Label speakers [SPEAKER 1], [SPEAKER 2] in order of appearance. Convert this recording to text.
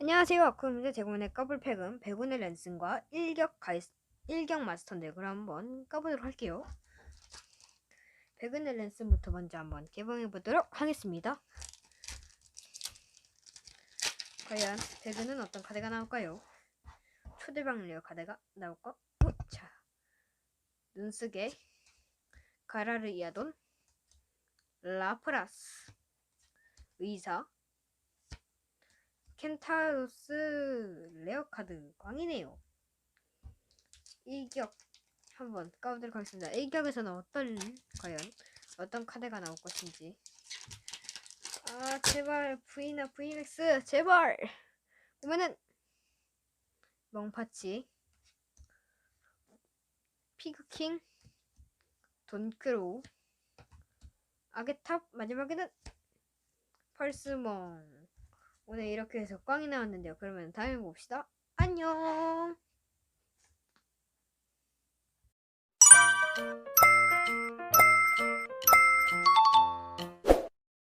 [SPEAKER 1] 안녕하세요. 아쿠입니다. 제공의 더블팩은 100원의 랜슨과 일격 가이, 일격 마스터인데 그럼 한번 까보도록 할게요. 100원의 랜슨부터 먼저 한번 개봉해 보도록 하겠습니다. 과연 100원은 어떤 카드가 나올까요? 초대박리어 카드가 나올까? 어, 자, 눈쓰게 가라르 이아돈 라프라스 의사 켄타로스 레어 카드 꽝이네요. 일격 한번 까보도록 하겠습니다. 일격에서는 어떤 과연 어떤 카드가 나올 것인지. 아 제발 V나 VMAX 제발 보면은 멍파치 피그킹 돈크로우 아게탑 마지막에는 펄스몽 오늘 이렇게 해서 꽝이 나왔는데요. 그러면 다음에 봅시다. 안녕.